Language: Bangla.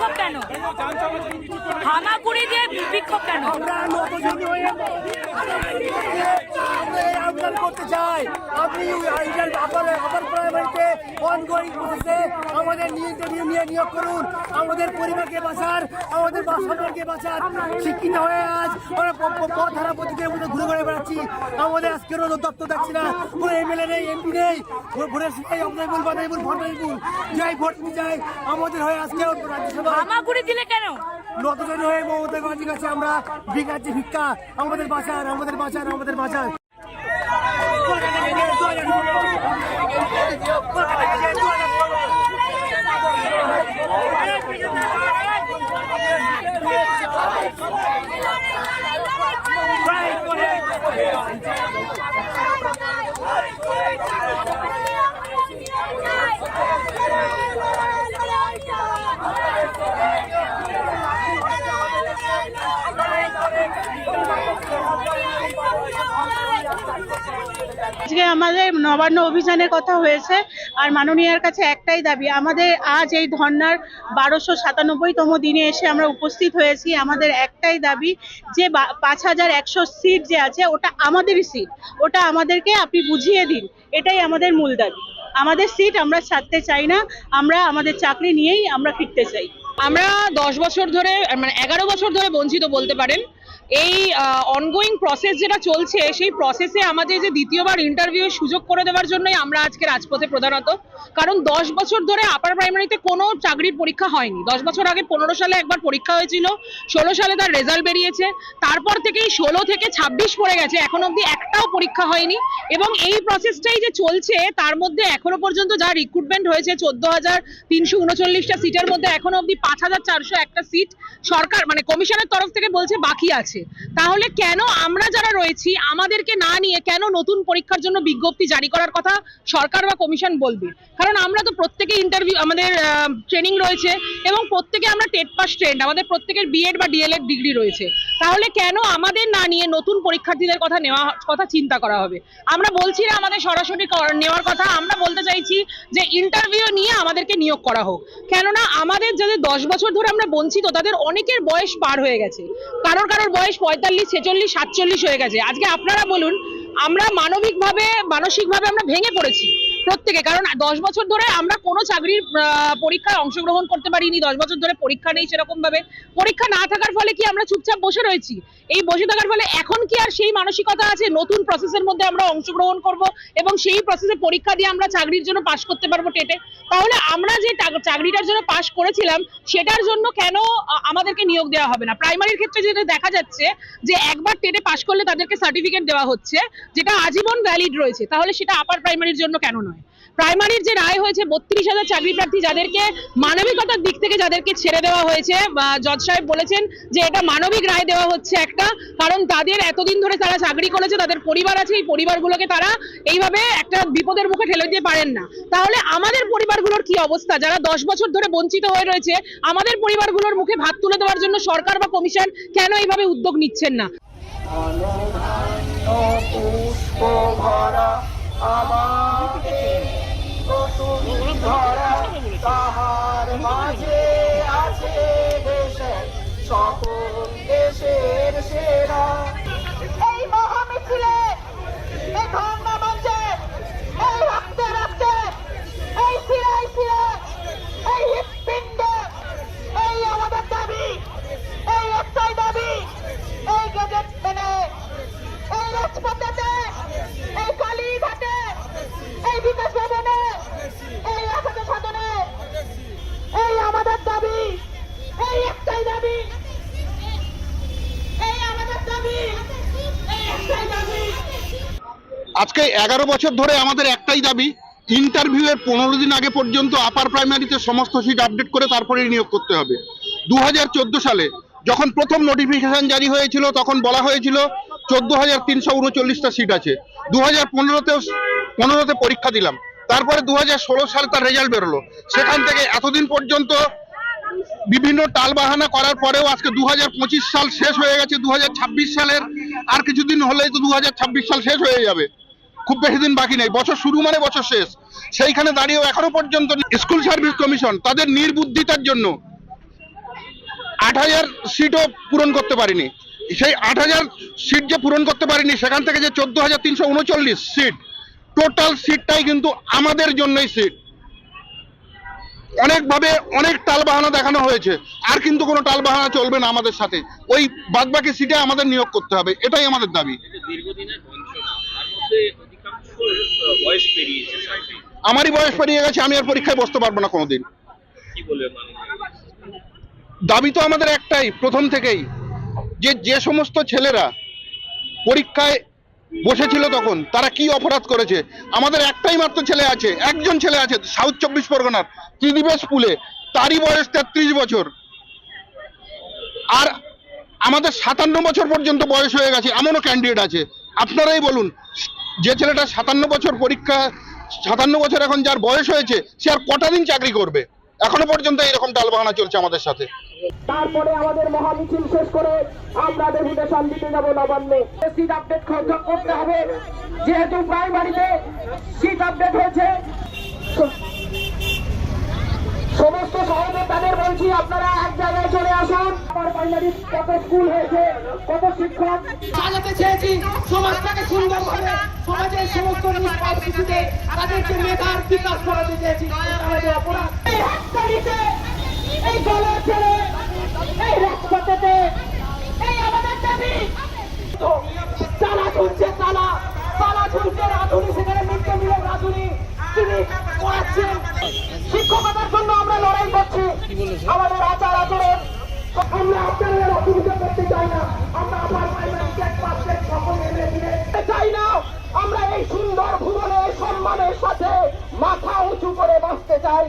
বিক্ষোভ কেন? হামাগুড়ি দিয়ে বিক্ষোভ কেন? আবেদন করতে চাই। আপনি আবার প্রাইমারিতে অনগোয়িং প্রসেসে আমাদের ইন্টারভিউ নিয়ে নিয়োগ করুন। আমাদের পরিবারকে বাঁচান আমাদের সরকারকে বাঁচান। শিক্ষিত হয়ে আজ আমরা পথ হারা মধ্যে ঘুরে ঘুরে বেড়াচ্ছি। আমাদের আজকেরও দপ্তর দেখছি না। কোনো এমএলএ নেই এমপি নেই। ভোটের সময় অবদায়বুল বাদাইবুল ভটাইবুল যাই ভোট চাই আমাদের হয়ে রাজ্যসভা হামাগুড়ি দিলে কেন? নতজন হয়ে মমতা গান্ধীর কাছে আমরা ভিক্ষাচ্ছি ভিক্ষা। আমাদের বাঁচান আমাদের বাঁচান আমাদের বাঁচান। Yep. আজকে আমাদের নবান্ন অভিযানের কথা হয়েছে, আর মাননীয়ার কাছে একটাই দাবি, আমাদের আজ এই ধর্নার বারোশো সাতানব্বইতম দিনে এসে আমরা উপস্থিত হয়েছি। আমাদের একটাই দাবি যে পাঁচ হাজার একশো সিট যে আছে, ওটা আমাদেরই সিট, ওটা আমাদেরকে আপনি বুঝিয়ে দিন, এটাই আমাদের মূল দাবি। আমাদের সিট আমরা ছাড়তে চাই না, আমরা আমাদের চাকরি নিয়েই আমরা ফিরতে চাই। আমরা দশ বছর ধরে মানে এগারো বছর ধরে বঞ্চিত বলতে পারেন এই অনগোয়িং প্রসেস যেটা চলছে, সেই প্রসেসে আমাদের যে দ্বিতীয়বার ইন্টারভিউ সুযোগ করে দেওয়ার জন্যই আমরা আজকে রাজপথে প্রধানত। কারণ দশ বছর ধরে আপার প্রাইমারিতে কোনো চাকরির পরীক্ষা হয়নি। দশ বছর আগে পনেরো সালে একবার পরীক্ষা হয়েছিল, ষোলো সালে তার রেজাল্ট বেরিয়েছে। তারপর থেকেই ষোলো থেকে ছাব্বিশ পড়ে গেছে, এখন অবধি একটাও পরীক্ষা হয়নি। এবং এই প্রসেসটাই যে চলছে, তার মধ্যে এখনও পর্যন্ত যা রিক্রুটমেন্ট হয়েছে, চোদ্দ হাজার তিনশো উনচল্লিশটা সিটের মধ্যে এখনও অবধি পাঁচ হাজার চারশো একটা সিট সরকার মানে কমিশনের তরফ থেকে বলছে বাকি আছে। তাহলে কেন আমরা যারা রয়েছি, আমাদেরকে না নিয়ে কেন নতুন পরীক্ষার জন্য বিজ্ঞপ্তি জারি করার কথা সরকার বা কমিশন বলবে? কারণ আমরা তো প্রত্যেকে ইন্টারভিউ আমাদের ট্রেনিং রয়েছে এবং প্রত্যেকে আমরা টেট পাস ট্রেন্ড আমাদের প্রত্যেকের বিএড বা ডিএলএড ডিগ্রি রয়েছে। তাহলে কেন আমাদের না নিয়ে নতুন পরীক্ষার্থীদের কথা নেওয়া, কথা চিন্তা করা হবে? আমরা বলছি না আমাদের সরাসরি নেওয়ার কথা, আমরা বলতে চাইছি যে ইন্টারভিউ নিয়ে আমাদেরকে নিয়োগ করা হোক। কেননা আমাদের যাদের দশ বছর ধরে আমরা বঞ্চিত, তাদের অনেকের বয়স পার হয়ে গেছে। কারোর কারোর বয়স পঁয়তাল্লিশ, ছেচল্লিশ, সাতচল্লিশ হয়ে গেছে। আজকে আপনারা বলুন, আমরা মানবিকভাবে, মানসিকভাবে আমরা ভেঙে পড়েছি। প্রত্যেকে কারণ দশ বছর ধরে আমরা কোনো চাকরির পরীক্ষায় অংশগ্রহণ করতে পারিনি। দশ বছর ধরে পরীক্ষা নেই সেরকম ভাবে পরীক্ষা না থাকার ফলে কি আমরা চুপচাপ বসে রয়েছি? এই বসে থাকার ফলে এখন কি আর সেই মানসিকতা আছে? নতুন প্রসেসের মধ্যে আমরা অংশগ্রহণ করব এবং সেই প্রসেসে পরীক্ষা দিয়ে আমরা চাকরির জন্য পাশ করতে পারব টেটে? তাহলে আমরা যে চাকরিটার জন্য পাশ করেছিলাম, সেটার জন্য কেন আমাদেরকে নিয়োগ দেওয়া হবে না? প্রাইমারির ক্ষেত্রে যেটা দেখা যাচ্ছে যে একবার টেটে পাশ করলে তাদেরকে সার্টিফিকেট দেওয়া হচ্ছে, যেটা আজীবন ভ্যালিড রয়েছে। তাহলে সেটা আপার প্রাইমারির জন্য কেন নয়? প্রাইমারির যে রায় হয়েছে, বত্রিশ হাজার চাকরি প্রার্থী যাদেরকে মানবিকতার দিক থেকে যাদেরকে ছেড়ে দেওয়া হয়েছে জজ সাহেব বলেছেন যে এটা মানবিক রায় দেওয়া হচ্ছে একটা, কারণ তাদের এতদিন ধরে তারা চাকরি করেছে, তাদের পরিবার আছে, এই পরিবারগুলোকে তারা এইভাবে একটা বিপদের মুখে ঠেলে দিতে পারেন না। তাহলে আমাদের পরিবারগুলোর কি অবস্থা? যারা দশ বছর ধরে বঞ্চিত হয়ে রয়েছে, আমাদের পরিবারগুলোর মুখে ভাত তুলে দেওয়ার জন্য সরকার বা কমিশন কেন এইভাবে উদ্যোগ নিচ্ছেন না? আমার এই ধর্ণা মঞ্চে এই রক্তে রক্তে এই শিরায় শিরে এই হৃৎপিণ্ডে এই আমাদের দাবি এই একটাই দাবি এই গেজেট মেনে এই রাজপথেতে এই কালীঘাটে এই বিকাশ ভবনে এই আসাদে সাধনে এই আমাদের দাবি এই একটাই দাবি এই আমাদের দাবি এই একটাই দাবি আজকে এগারো বছর ধরে আমাদের একটাই দাবি ইন্টারভিউ এর পনেরো দিন আগে পর্যন্ত আপার প্রাইমারিতে সমস্ত সিট আপডেট করে তারপরে নিয়োগ করতে হবে। দু হাজার চোদ্দ সালে যখন প্রথম নোটিফিকেশন জারি হয়েছিল, তখন বলা হয়েছিল চোদ্দ হাজার তিনশো উনচল্লিশটা সিট আছে। দু হাজার পনেরোতেও পনেরোতে পরীক্ষা দিলাম। তারপরে দু হাজার ষোলো সালে তার রেজাল্ট বেরোলো। সেখান থেকে এতদিন পর্যন্ত বিভিন্ন টালবাহানা করার পরেও আজকে দু হাজার পঁচিশ সাল শেষ হয়ে গেছে। দু হাজার ছাব্বিশ সালের আর কিছুদিন হলেই তো দু হাজার ছাব্বিশ সাল শেষ হয়ে যাবে। খুব বেশি দিন বাকি নেই, বছর শুরু মানে বছর শেষ। সেইখানে দাঁড়িয়েও এখনও পর্যন্ত স্কুল সার্ভিস কমিশন তাদের নির্বুদ্ধিতার জন্য আট হাজার সিটও পূরণ করতে পারিনি। সেই আট হাজার সিট যে পূরণ করতে পারিনি, সেখান থেকে যে চোদ্দ হাজার তিনশো উনচল্লিশ সিট, টোটাল সিটটাই কিন্তু আমাদের জন্যই সিট। অনেকভাবে অনেক টাল বাহানা দেখানো হয়েছে, আর কিন্তু কোনো টাল বাহানা চলবে না আমাদের সাথে। ওই বাদবাকি সিটে আমাদের নিয়োগ করতে হবে, এটাই আমাদের দাবি। বয়স পেরিয়েছে আমারই বয়স পেরিয়ে গেছে আমি আর পরীক্ষায় বসতে পারব না কোনোদিন। কি দাবি তো আমাদের একটাই প্রথম থেকেই যে যে সমস্ত ছেলেরা পরীক্ষায় বসেছিল তখন তারা কি অপরাধ করেছে? আমাদের একটাই মাত্র ছেলে আছে একজন ছেলে আছে সাউথ চব্বিশ পরগনার ত্রিদিবেশ স্কুলে তারই বয়স তেত্রিশ বছর। আর আমাদের সাতান্ন বছর পর্যন্ত বয়স হয়ে গেছে এমনও ক্যান্ডিডেট আছে। আপনারাই বলুন যে ছেলেটা সাতান্ন বছর পরীক্ষা, সাতান্ন বছর এখন যার বয়স হয়েছে, সে আর কটা দিন চাকরি করবে? এখনও পর্যন্ত এরকম টালবাহানা চলছে আমাদের সাথে। তারপরে আমাদের মহামিছিল শেষ করে আমরা ডেপুটেশন দিতে যাব নবান্নে। সিট আপডেট করতে হবে। যেহেতু প্রাইমারিতে সিট আপডেট হয়েছে, সমস্ত বলছি, আপনারা এক জায়গায় চলে আসুন। আমার প্রাইমারি কত স্কুল হয়েছে, কত শিক্ষক। চালাতে চেয়েছি, সমাজটাকে সুন্দর করে, সমাজের সমস্ত নিষ্পাপ শিশুকে তাদেরকে মেধার বিকাশ করাতে চেয়েছি। অপরাধ এই হাততালিতে, এই দলের ছেলে এই রাজপথেতে এই আমাদের দাবি তো তালা ঝুলছে তালা তালা ঝুলছে রাধুনি সেখানে মিড মিলের রাধুনি তিনি করাচ্ছেন শিক্ষকতার জন্য আমরা লড়াই করছি। আমাদের আচার আচরণ আমরা আপনাদের অসুবিধা করতে চাই না। আমরা আবার প্রাইমারি পাস সকল এনে দিয়ে। চাই না আমরা এই সুন্দর ভুবনে সম্মানের সাথে মাথা উঁচু করে বাঁচতে চাই।